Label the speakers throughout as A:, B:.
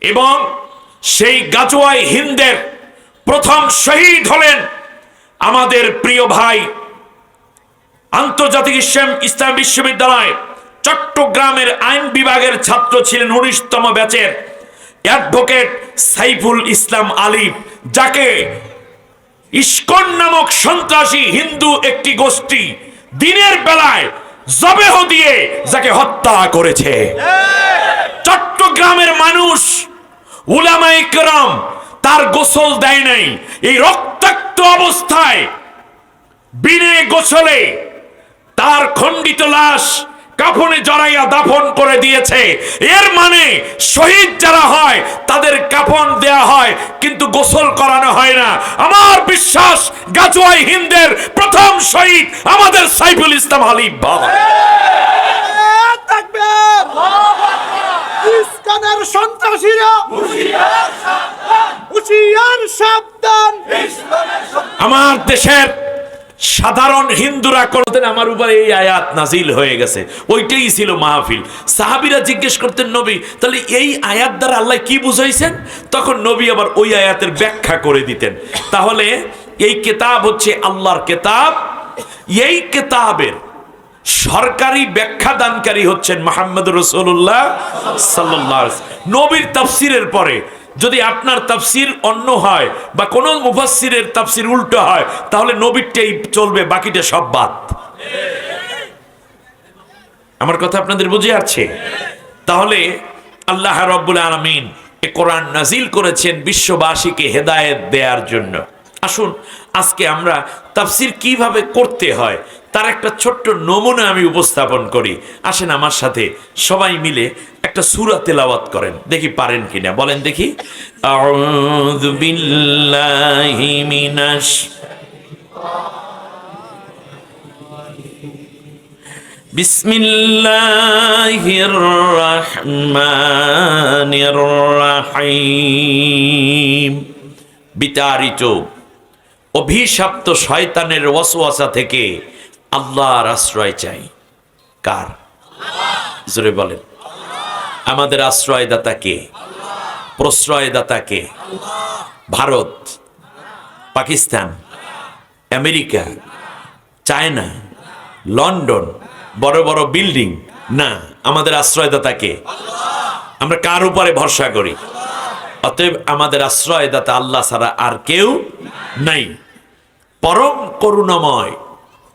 A: এবং সেই গাজোয়াই হিন্দের প্রথম শহীদ হলেন আমাদের প্রিয় ভাই আন্তর্জাতিক ইসলাম ইসলাম বিশ্ববিদ্যালয় চট্টগ্রামের আইন বিভাগের ছাত্র ছিলেন উনিশতম ব্যাচের অ্যাডভোকেট সাইফুল ইসলাম আলিফ যাকে ইস্কন নামক সন্ত্রাসী হিন্দু একটি গোষ্ঠী দিনের বেলায় জবেহ দিয়ে যাকে হত্যা করেছে। চট্টগ্রামের মানুষ উলামা ইকরাম তার গোসল দেয় নাই। এই রক্তাক্ত অবস্থায়, বিনে গোসলে তার খণ্ডিত লাশ কাফনে জড়াইয়া দাফন করে দিয়েছে। এর মানে শহীদ যারা হয়, তাদের কাফন দেয়া হয়, কিন্তু গোসল করানো হয় না। আমার বিশ্বাস, গাজোয়াই হিন্দের প্রথম শহীদ আমাদের সাইফুল ইসলাম আলী বাবা।
B: ইস্কানের সন্ত্রাসীরা। হুশিয়ার সাবধান।
A: আমার দেশের সাধারণ হিন্দুরা করতেন আমার উপরে এই আয়াত নাজিল হয়ে গেছে। ওইটাই ছিল মাহফিল। সাহাবিরা জিজ্ঞেস করতেন, নবী, তাহলে এই আয়াত দ্বারা আল্লাহ কি বুঝাইছেন? তখন নবী আবার ওই আয়াতের ব্যাখ্যা করে দিতেন। তাহলে এই কেতাব হচ্ছে আল্লাহর কেতাব। এই কেতাবের সরকারি ব্যাখ্যা দানকারী হচ্ছেন মোহাম্মদ রসুল্লাহ সাল্লাহ নবীর তাফসিরের পরে যদি আপনার তাফসির অন্য হয় বা কোন মুফাসসিরের তাফসির উল্টো হয়, তাহলে নবীরটাই চলবে, বাকিটা সব বাদ। আমার কথা আপনাদের বুঝে আছে তাহলে আল্লাহ রব্বুল আলমিন এ কোরআন নাজিল করেছেন বিশ্ববাসীকে হেদায়েত দেওয়ার জন্য। আসুন, আজকে আমরা তাফসির কীভাবে করতে হয় তার একটা ছোট্ট নমুনা আমি উপস্থাপন করি আসেন আমার সাথে সবাই মিলে একটা সুরা তেলাওয়াত করেন দেখি পারেন কিনা বলেন দেখি আউযু বিল্লাহি মিনাশ بسم الله الرحمن الرحيم বিতাড়িত অভিশপ্ত শয়তানের ওয়াসওয়াসা থেকে আল্লাহর আশ্রয় চাই। কার? জোরে বলেন। আমাদের আশ্রয়দাতা কে? প্রশ্রয়দাতা কে? Bharat, Pakistan, America, China, London, বড় বড় বিল্ডিং। না, আমাদের আশ্রয়দাতা কে? আমরা কার উপরে ভরসা করি? অতএব আমাদের আশ্রয়দাতা আল্লাহ ছাড়া আর কেউ নাই। পরম করুণাময়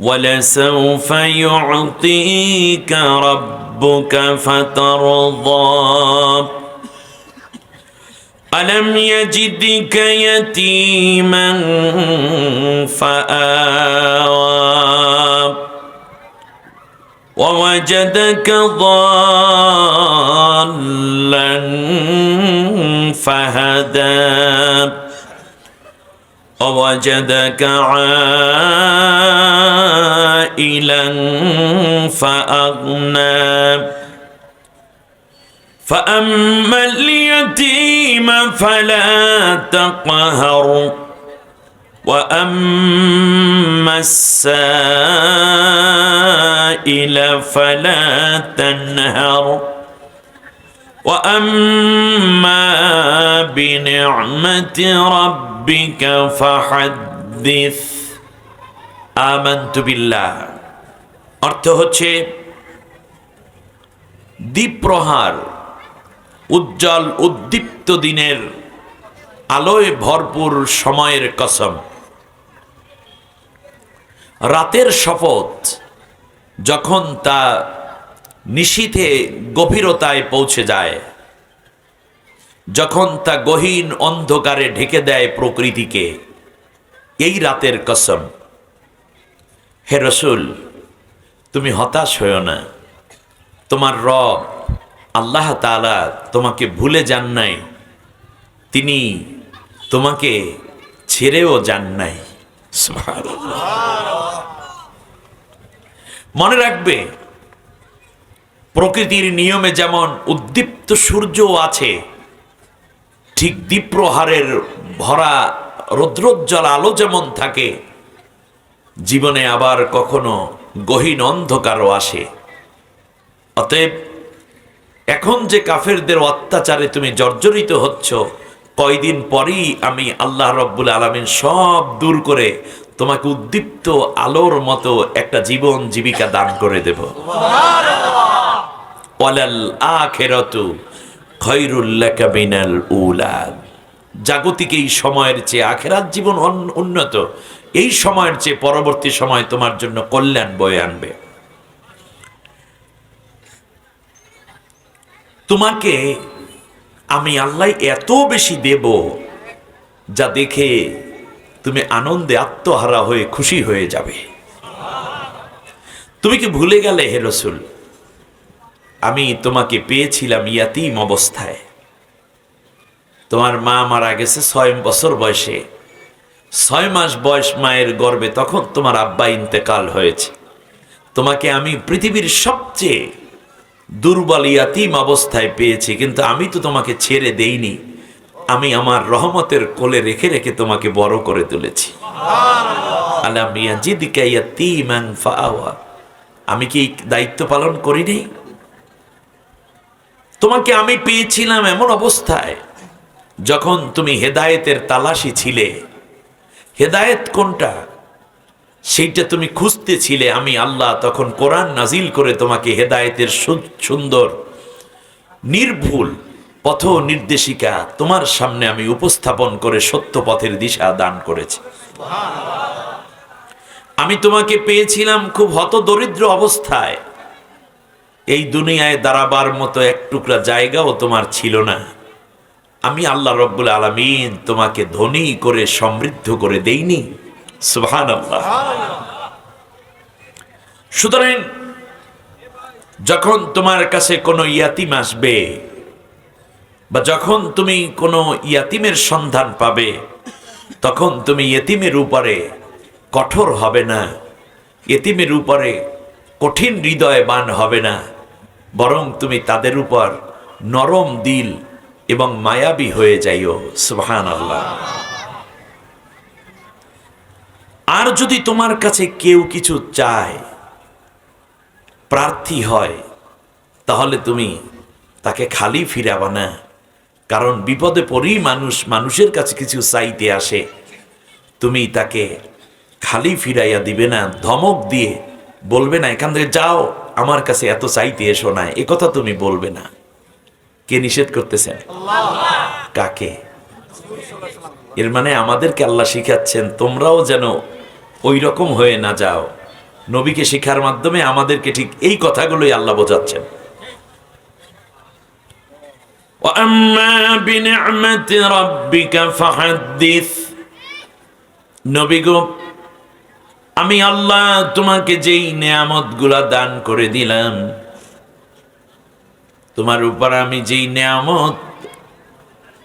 A: ولسوف يعطيك ربك فترضى. ألم يجدك يتيما فآوى. ووجدك ضالا فهدى. ووجدك عائلا فأغنى فأما اليتيم فلا تقهر وأما السائل فلا تنهر وأما بنعمة ربك فحدث আমান্তুবিল্লাহ অর্থ হচ্ছে দ্বীপ্রহার, উজ্জ্বল, উদ্দীপ্ত দিনের আলোয় ভরপুর সময়ের কসম। রাতের শপথ যখন তা নিশীথে গভীরতায় পৌঁছে যায়, যখন তা গহীন অন্ধকারে ঢেকে দেয় প্রকৃতিকে, এই রাতের কসম। হে রসুল, তুমি হতাশ হইও না। তোমার রব, আল্লাহ তাআলা তোমাকে ভুলে যান নাই। তিনি তোমাকে ছেড়েও যান নাই। মনে রাখবে, প্রকৃতির নিয়মে যেমন উদ্দীপ্ত সূর্য আছে, ঠিক দ্বীপ্রহারের ভরা রৌদ্রোজ্জ্বল আলো যেমন থাকে জীবনে আবার কখনো গহীন অন্ধকারও আসে। অতএব, এখন যে কাফেরদের অত্যাচারে তুমি জর্জরিত হচ্ছ, কয়দিন পরেই আমি আল্লাহ রব্বুল আলমিন সব দূর করে তোমাকে উদ্দীপ্ত আলোর মতো একটা জীবন জীবিকা দান করে দেব। ওয়ালাল আখিরাতু খৈরুল লাকা মিনাল উলা জাগতিক এই সময়ের চেয়ে আখেরাত জীবন উন্নত, এই সময়ের চেয়ে পরবর্তী সময় তোমার জন্য কল্যাণ বয়ে আনবে। তোমাকে আমি আল্লাহ এত বেশি দেব যা দেখে তুমি আনন্দে আত্মহারা হয়ে খুশি হয়ে যাবে। তুমি কি ভুলে গেলে হে রসুল? আমি তোমাকে পেয়েছিলাম ইয়াতিম অবস্থায়। তোমার মা মারা গেছে ছয় বছর বয়সে। ছয় মাস বয়স মায়ের গর্ভে তখন তোমার আব্বা ইন্তেকাল হয়েছে। তোমাকে আমি পৃথিবীর সবচেয়ে দুর্বল ইয়াতিম অবস্থায় পেয়েছি, কিন্তু আমি তো তোমাকে ছেড়ে দেইনি। আমি আমার রহমতের কোলে রেখে রেখে তোমাকে বড় করে তুলেছি। আমি কি দায়িত্ব পালন করিনি? তোমাকে আমি পেয়েছিলাম এমন অবস্থায় যখন তুমি হেদায়েতের তালাশি ছিলে, হেদায়েত কোনটা? সেইটা তুমি খুঁজতেছিলে, আমি আল্লাহ তখন কোরআন নাজিল করে তোমাকে হেদায়েতের সুন্দর, নির্ভুল পথ নির্দেশিকা তোমার সামনে আমি উপস্থাপন করে সত্য পথের দিশা দান করেছি। আমি তোমাকে পেয়েছিলাম খুব হত দরিদ্র অবস্থায়। এই দুনিয়ায় দাঁড়াবার মতো এক টুকরা জায়গাও তোমার ছিল না। আমি আল্লাহ রব্বুল আলমিন তোমাকে ধনী করে, সমৃদ্ধ করে দেইনি। সুবহান আল্লাহ সুতরাং যখন তোমার কাছে কোনো ইয়াতিম আসবে বা যখন তুমি কোনো ইয়াতিমের সন্ধান পাবে, তখন তুমি ইয়েতিমের উপরে কঠোর হবে না, ইয়েতিমের উপরে কঠিন হৃদয়বান হবে না, বরং তুমি তাদের উপর নরম দিল এবং মায়াবী হয়ে যাইও সুবহান আল্লাহ আর যদি তোমার কাছে কেউ কিছু চায়, প্রার্থী হয়, তাহলে তুমি তাকে খালি ফিরাবা না। কারণ বিপদে পড়েই মানুষ, মানুষের কাছে কিছু চাইতে আসে। তুমি তাকে খালি ফিরাইয়া দিবে না, ধমক দিয়ে বলবে না, এখান থেকে যাও, আমার কাছে এত চাইতে এসো না। কথা তুমি বলবে না। কে নিষেধ করতেছেন কাকে? এর মানে আমাদেরকে আল্লাহ শিখাচ্ছেন, তোমরাও যেন ওই রকম হয়ে না যাও। নবীকে শিখার মাধ্যমে আমাদেরকে ঠিক এই কথাগুলোই আল্লাহ বোঝাচ্ছেন। আমি আল্লাহ তোমাকে যেই নিয়ামতগুলা দান করে দিলাম তোমার উপর আমি যেই নেয়ামত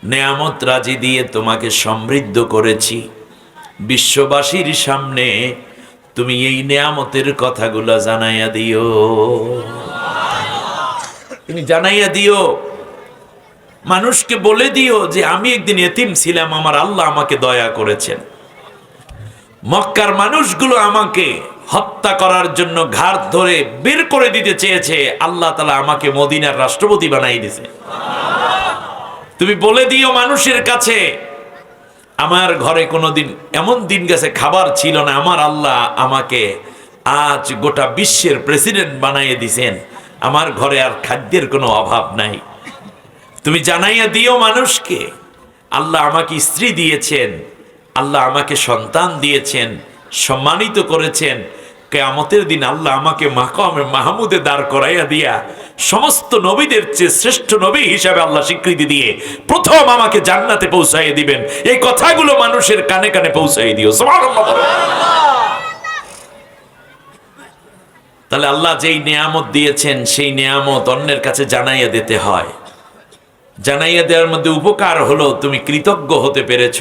A: নেয়ামত রাজি দিয়ে তোমাকে সমৃদ্ধ করেছি, বিশ্ববাসীর সামনে তুমি এই নেয়ামতের কথাগুলো জানাইয়া দিও। তুমি জানাইয়া দিও, মানুষকে বলে দিও যে আমি একদিন এতিম ছিলাম, আমার আল্লাহ আমাকে দয়া করেছেন। মক্কার মানুষগুলো আমাকে হত্যা করার জন্য ঘাড় ধরে বের করে দিতে চেয়েছে, আল্লাহ তালা আমাকে মদিনার রাষ্ট্রপতি বানাই দিছে তুমি বলে দিও মানুষের কাছে, আমার ঘরে কোনোদিন এমন দিন গেছে, খাবার ছিল না, আমার আল্লাহ আমাকে আজ গোটা বিশ্বের প্রেসিডেন্ট বানাইয়ে দিছেন আমার ঘরে আর খাদ্যের কোনো অভাব নাই। তুমি জানাইয়া দিও মানুষকে, আল্লাহ আমাকে স্ত্রী দিয়েছেন, আল্লাহ আমাকে সন্তান দিয়েছেন, সম্মানিত করেছেন কেয়ামতের দিন আল্লাহ আমাকে মাকামে মাহমুদে দাঁড় করাইয়া দিয়া সমস্ত নবীদের চেয়ে শ্রেষ্ঠ নবী হিসাবে আল্লাহ স্বীকৃতি দিয়ে প্রথম আমাকে জান্নাতে পৌঁছাইয়ে দিবেন। এই কথাগুলো মানুষের কানে কানে পৌঁছাই দিও। তাহলে আল্লাহ যেই নিয়ামত দিয়েছেন, সেই নিয়ামত অন্যের কাছে জানাইয়া দিতে হয়। জানাইয়া দেওয়ার মধ্যে উপকার হলো, তুমি কৃতজ্ঞ হতে পেরেছ।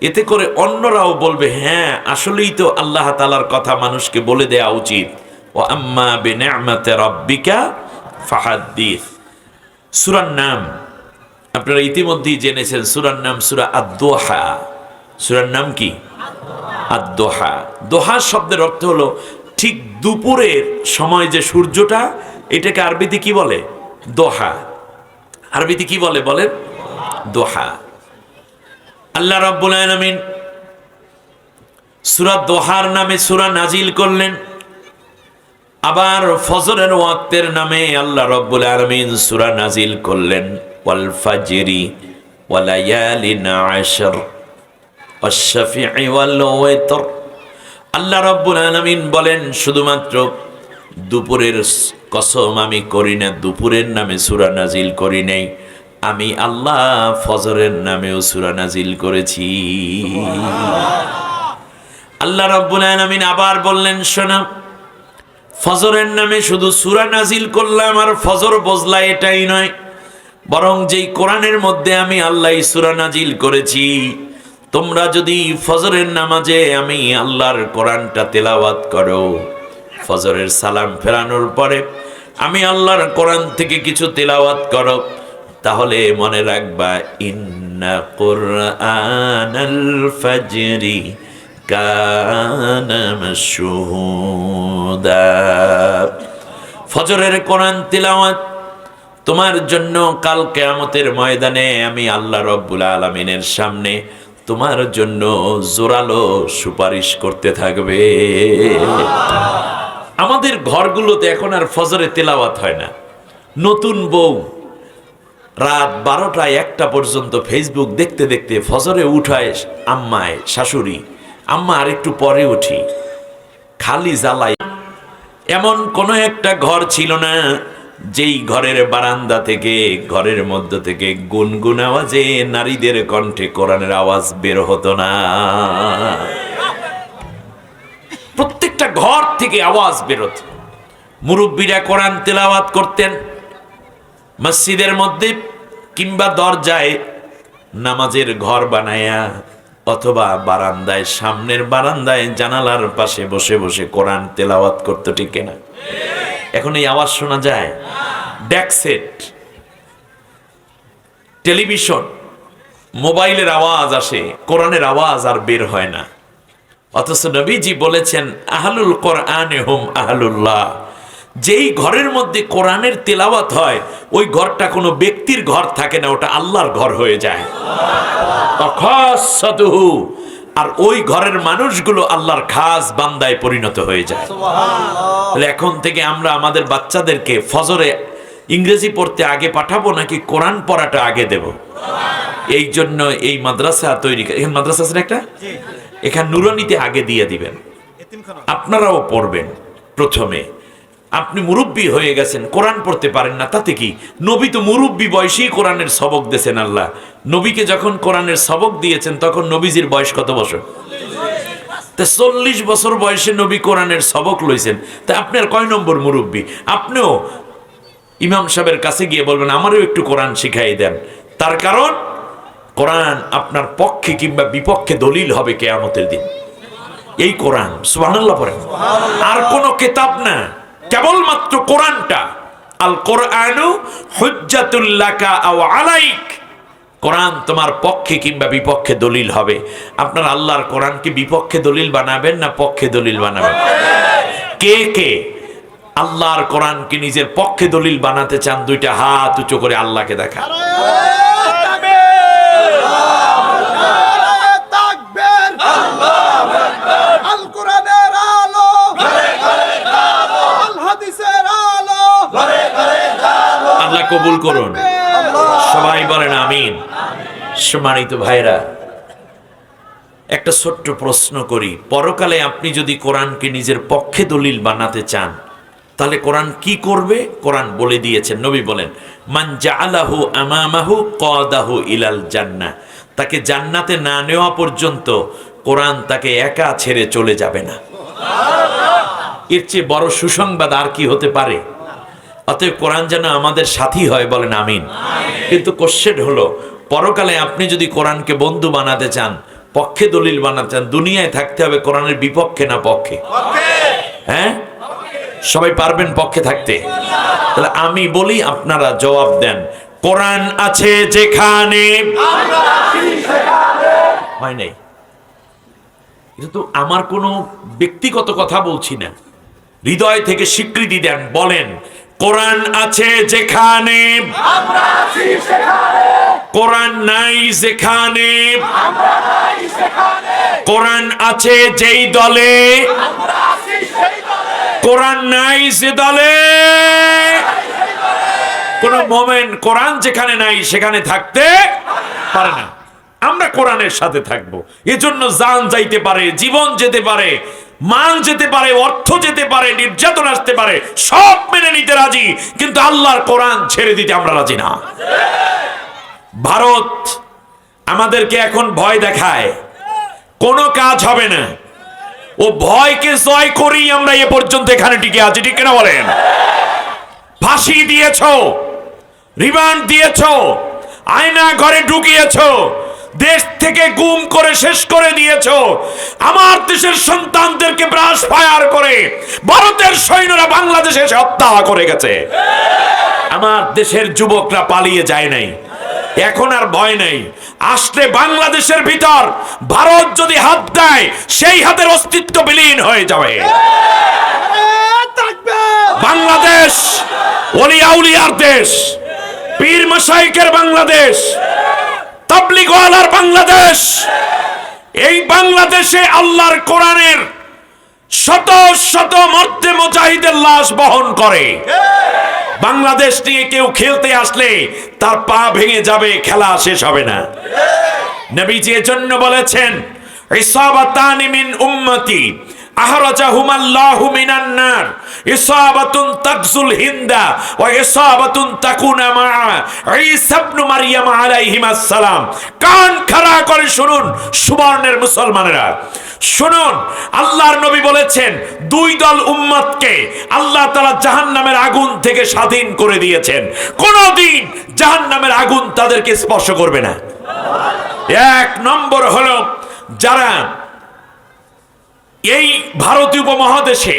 A: এতে করে অন্যরাও বলবে হ্যাঁ আসলেই তো আল্লাহ তালার কথা মানুষকে বলে দেওয়া উচিত। ও আম্মা বেনামাতে রব্বিকা ফাহাদ্দিস। সুরার নাম, আপনারা ইতিমধ্যেই জেনেছেন সুরার নাম সুরা আদোহা সুরার নাম কি? আদোহা দোহা শব্দের অর্থ হলো, ঠিক দুপুরের সময় যে সূর্যটা, এটাকে আরবিতে কি বলে? দোহা। আরবিতে কি বলে বলেন? দোহা। আল্লাহ রাব্বুল আলামিন সূরা দোহার নামে সূরা নাজিল করলেন। আবার ফজরের ওয়াক্তের নামে আল্লাহ রব্বুল আলামিন সূরা নাজিল করলেন। ওয়াল ফাজরি ওয়া লায়ালিন আশর ওয়াশ-শাফিঈ ওয়াল ওয়াতর। আল্লাহ রব্বুল আলামিন বলেন, শুধুমাত্র দুপুরের কসম আমি করি না, দুপুরের নামে সূরা নাজিল করি নাই। আমি আল্লাহ ফজরের নামেও সূরা নাজিল করেছি। আল্লাহ রব্বুল আলামিন আবার বললেন, শোনা, ফজরের নামে শুধু সূরা নাজিল করলাম আর ফজর বজলা এটাই নয়, বরং যেই কোরআনের মধ্যে আমি আল্লাহ সূরা নাজিল করেছি, তোমরা যদি ফজরের নামাজে আমি আল্লাহর কোরআনটা তেলাওয়াত করো, ফজরের সালাম ফেরানোর পরে আমি আল্লাহর কোরআন থেকে কিছু তেলাওয়াত করো তাহলে মনে রাখবা, ইন্না কোরআনাল ফাজরি ফজরের কোরআন তেলাওয়াত, তোমার জন্য কাল কেয়ামতের ময়দানে আমি আল্লাহ রব্বুল আলমিনের সামনে তোমার জন্য জোরালো সুপারিশ করতে থাকবে। আমাদের ঘরগুলোতে এখন আর ফজরে তেলাওয়াত হয় না। নতুন বউ রাত বারোটায় একটা পর্যন্ত ফেসবুক দেখতে দেখতে ফজরে উঠায় আম্মায় শাশুড়ি। আম্মা আর একটু পরে উঠি। খালি জ্বালাই এমন কোনো একটা ঘর ছিল না, যেই ঘরের বারান্দা থেকে, ঘরের মধ্য থেকে গুনগুন আওয়াজে নারীদের কণ্ঠে কোরআনের আওয়াজ বের হতো না। প্রত্যেকটা ঘর থেকে আওয়াজ বেরোত। মুরব্বীরা কোরআন তেলাওয়াত করতেন মসজিদের মধ্যে কিংবা দরজায় নামাজের ঘর বানায়া অথবা বারান্দায়, সামনের বারান্দায় জানালার পাশে বসে বসে কোরআন তেলাওয়াত করতে, ঠিক না এখন এই আওয়াজ শোনা যায়। ড্যাকসেট টেলিভিশন মোবাইলের আওয়াজ আসে, কোরআনের আওয়াজ আর বের হয় না। অথচ নবীজি বলেছেন, আহলুল কোরআন হোম আহলুল্লাহ। যেই ঘরের মধ্যে কোরআনের তেলাওয়াত হয় ওই ঘরটা কোনো ব্যক্তির ঘর থাকে না ওটা আল্লাহর ঘর হয়ে যায়। আর ওই ঘরের মানুষগুলো আল্লাহর খাস বান্দায় পরিণত হয়ে যায়। তাহলে এখন থেকে আমরা আমাদের বাচ্চাদেরকে ফজরে ইংরেজি পড়তে আগে পাঠাবো নাকি কোরআন পড়াটা আগে দেব? এই জন্য এই মাদ্রাসা তৈরি এখানে মাদ্রাসা আছে একটা? এখানে নুরানিতে আগে দিয়ে দিবেন। আপনারাও পড়বেন প্রথমে। আপনি মুরব্বী হয়ে গেছেন, কোরআন পড়তে পারেন না, তাতে কি? নবী তো মুরব্বী বয়সেই কোরআনের সবক দিয়েছেন আল্লাহ। নবীকে যখন কোরআনের সবক দিয়েছেন, তখন নবীজির বয়স কত বছর? তা চল্লিশ বছর বয়সে নবী কোরআনের সবক লইছেন। তা আপনার কয় নম্বর মুরব্বী? আপনিও ইমাম সাহেবের কাছে গিয়ে বলবেন, আমারও একটু কোরআন শিখাই দেন। তার কারণ, কোরআন আপনার পক্ষে কিংবা বিপক্ষে দলিল হবে কেয়ামতের দিন। এই কোরআন পড়েন। আর কোনো কেতাব না। কেবলমাত্র কোরআনটা, আল কোরআনু হুজ্জাতুল্লাকা আও আলাইক। কোরআন তোমার পক্ষে কিংবা বিপক্ষে দলিল হবে। আপনার আল্লাহর কোরআনকে বিপক্ষে দলিল বানাবেন না পক্ষে দলিল বানাবেন? কে কে? আল্লাহর কোরআনকে নিজের পক্ষে দলিল বানাতে চান, দুইটা হাত উঁচু করে আল্লাহকে দেখা
B: তাকবীর আল কোরআনের আলো আল হাদিসের আলো
A: আল্লাহ কবুল করুন। সবাই বলেন আমিন। সম্মানিত ভাইরা একটা ছোট্ট প্রশ্ন করি। পরকালে আপনি যদি কোরআনকে নিজের পক্ষে দলিল বানাতে চান তাহলে কোরআন কি করবে? কোরআন বলে দিয়েছেন নবী বলেন মান জাআলাহু আমামাহু কদাহু ইলাল জান্নাহ। তাকে জান্নাতে না নেওয়া পর্যন্ত কোরআন তাকে একা ছেড়ে চলে যাবে না। এর চেয়ে বড় সুসংবাদ আর কি হতে পারে? অতএব কোরআন যেন আমাদের সাথী হয় বলেন আমিন। কিন্তু কোশ্চেন হলো, পরকালে আপনি যদি কোরআনকে বন্ধু বানাতে চান, পক্ষে দলিল বানাতে চান, দুনিয়ায় থাকতে হবে কোরআনের বিপক্ষে না পক্ষে? হ্যাঁ? সবাই পারবেন পক্ষে থাকতে? তাহলে আমি বলি, আপনারা জবাব দেন, কোরআন আছে যেখানে। হয় নাই? এটা তো আমার কোনো ব্যক্তিগত কথা বলছি না। হৃদয় থেকে স্বীকৃতি দেন, বলেন কোরআন আছে যেখানে। কোরআন নাই যেখানে। কোরআন আছে যেই দলে। কোরআন নাই যে দলে। কোন মোমেন কোরআন যেখানে নাই সেখানে থাকতে পারে না। আমরা কোরআনের সাথে থাকব। এজন্য জান যাইতে পারে জীবন যেতে পারে। মান যেতে পারে, অর্থ যেতে পারে, নির্যাতন আসতে পারে, সব মেনে নিতে রাজি। কিন্তু আল্লাহর কোরআন ছেড়ে দিতে আমরা রাজি না। ভারত আমাদেরকে এখন ভয় দেখায়। কোনো কাজ হবে না। ও ভয়কে জয় করেই আমরা এ পর্যন্ত এখানে টিকে আছি, ঠিক কিনা বলেন? ফাঁসি দিয়েছ, রিমান্ড দিয়েছ, আয়না ঘরে ঢুকিয়েছ দেশ থেকে গুম করে শেষ করে দিয়েছ। আমার দেশের সন্তানদেরকে ব্রাশ ফায়ার করে, ভারতের সৈন্যরা বাংলাদেশে এসে হত্যা করে গেছে। আমার দেশের যুবকরা পালিয়ে যায় নাই। এখন আর ভয় নেই। আসলে বাংলাদেশের ভিতর ভারত যদি হাত দেয়, সেই হাতের অস্তিত্ব বিলীন হয়ে যাবে। বাংলাদেশ ওলিয়া উলিয়ার দেশ, পীর মশাইকের বাংলাদেশ বাংলাদেশ। এই বাংলাদেশে আল্লাহর কোরআনের শত শত মধ্যে মুজাহিদের লাশ বহন করে। বাংলাদেশ নিয়ে কেউ খেলতে আসলে তার পা ভেঙে যাবে, খেলা শেষ হবে না। নবীজি এজন্য বলেছেন, ইসাবাতানি মিন উম্মতি আহরাজাহুমাল্লাহু মিনান নার, ইসাবাতুন তাকজুল হিন্দা, ওয়া ইসাবাতুন তাকুনা মা ঈসা ইবনে মারইয়াম আলাইহিমাস সালাম কান খাড়া করে শুনুন সুবর্ণের মুসলমানেরা। শুনুন, আল্লাহর নবী বলেছেন, দুই দল উম্মতকে আল্লাহ তাআলা জাহান্নামের আগুন থেকে স্বাধীন করে দিয়েছেন। কোনদিন জাহান্নামের আগুন তাদেরকে স্পর্শ করবে না। এক নম্বর হলো, যারা এই ভারতীয় উপমহাদেশে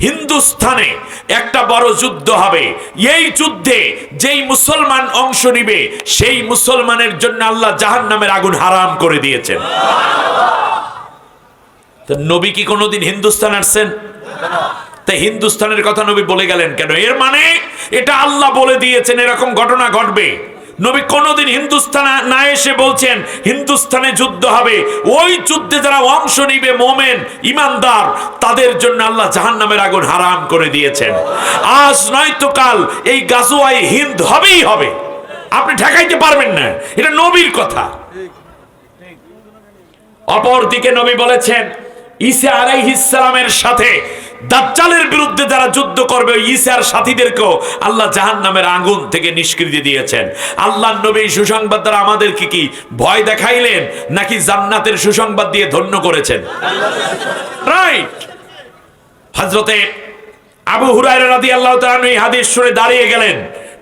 A: হিন্দুস্থানে একটা বড় যুদ্ধ হবে। এই যুদ্ধে যেই মুসলমান অংশ নিবে, সেই মুসলমানের জন্য আল্লাহ জাহান নামের আগুন হারাম করে দিয়েছেন। নবী কি কোনোদিন হিন্দুস্তান আসছেন? তাই হিন্দুস্তানের কথা নবী বলে গেলেন কেন? এর মানে এটা আল্লাহ বলে দিয়েছেন, এরকম ঘটনা ঘটবে। নবী কোনোদিন হিন্দুস্তান না এসে বলছেন হিন্দুস্তানে যুদ্ধ হবে। ওই যুদ্ধে যারা অংশ নিবে মোমেন, ইমানদার, তাদের জন্য আল্লাহ জাহান্নামের আগুন হারাম করে দিয়েছেন। আজ নয়তো কাল, এই গাজোয়াই হিন্দ হবেই হবে। আপনি ঠেকাইতে পারবেন না, এটা নবীর কথা। অপরদিকে নবী বলেছেন, ঈসা আলাইহিসসালামের সাথে দাজ্জালের বিরুদ্ধে যারা যুদ্ধ করবে, ওই ঈসার সাথীদেরকেও আল্লাহ জাহান্নামের আগুন থেকে নিষ্কৃতি দিয়েছেন। আল্লাহ নবী সুসংবাদ দ্বারা আমাদেরকে কি ভয় দেখাইলেন, নাকি জান্নাতের সুসংবাদ দিয়ে ধন্য করেছেন? রাইট হজরতে আবু হুরায়রা রাদিয়াল্লাহু তাআলা এই হাদিস শুনে দাঁড়িয়ে গেলেন।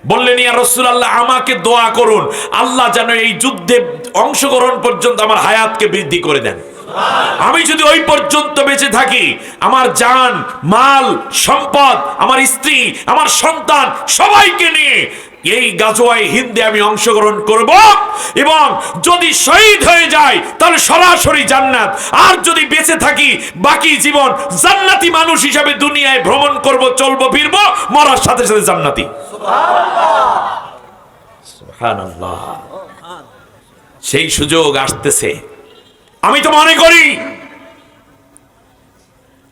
A: বললেন, ইয়া রাসূলুল্লাহ, আমাকে দোয়া করুন। আল্লাহ যেন এই যুদ্ধে অংশগ্রহণ পর্যন্ত আমার হায়াতকে বৃদ্ধি করে দেন। আমি যদি ওই পর্যন্ত বেঁচে থাকি, আমার জান, মাল, সম্পদ, আমার স্ত্রী, আমার সন্তান, সবাইকে নিয়ে এই গাজোয়ায় হিন্দে আমি অংশগ্রহণ করব এবং যদি শহীদ হয়ে যায়, তাহলে সরাসরি জান্নাত। আর যদি বেঁচে থাকি, বাকি জীবন জান্নাতি মানুষ হিসাবে দুনিয়ায় ভ্রমণ করব, চলবো, ফিরবো, মরার সাথে সাথে জান্নাতি। সেই সুযোগ আসতেছে। আমি তো মনে করি,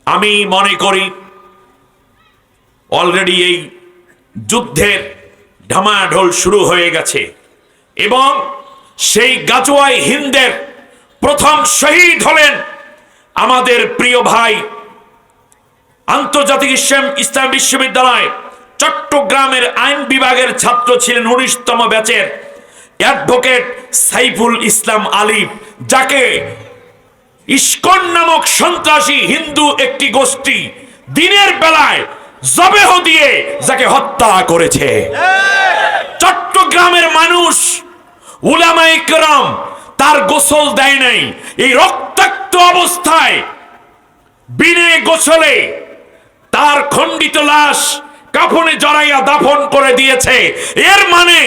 A: আমি মনে করি অলরেডি এই যুদ্ধের ঢামাঢোল শুরু হয়ে গেছে এবং সেই গাজোয়াই হিন্দের প্রথম শহীদ হলেন আমাদের প্রিয় ভাই আন্তর্জাতিক ইসলাম ইসলাম বিশ্ববিদ্যালয় চট্টগ্রামের আইন বিভাগের ছাত্র ছিলেন উনিশতম ব্যাচের অ্যাডভোকেট সাইফুল ইসলাম আলিফ যাকে ইস্কন নামক সন্ত্রাসী হিন্দু একটি গোষ্ঠী দিনের বেলায় জবেহ দিয়ে যাকে হত্যা করেছে। চট্টগ্রামের মানুষ উলামাইকরাম তার গোসল দেয় নাই। এই রক্তাক্ত অবস্থায় বিনে গোসলে তার খণ্ডিত লাশ কাফনে জড়াইয়া দাফন করে দিয়েছে। এর মানে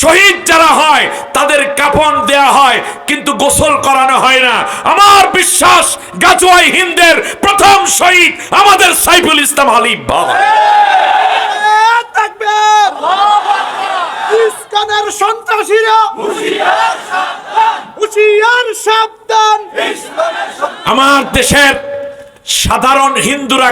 A: শহীদ যারা হয় তাদের কাফন দেয়া হয় কিন্তু গোসল করানো হয় না। আমার বিশ্বাস গাজোয়াই হিন্দের প্রথম শহীদ আমাদের সাইফুল ইসলাম হালিম
B: ইস্কানের সন্ত্রাসীরা। হুশিয়ার সাবধান।
A: আমার দেশের সাধারণ হিন্দুরা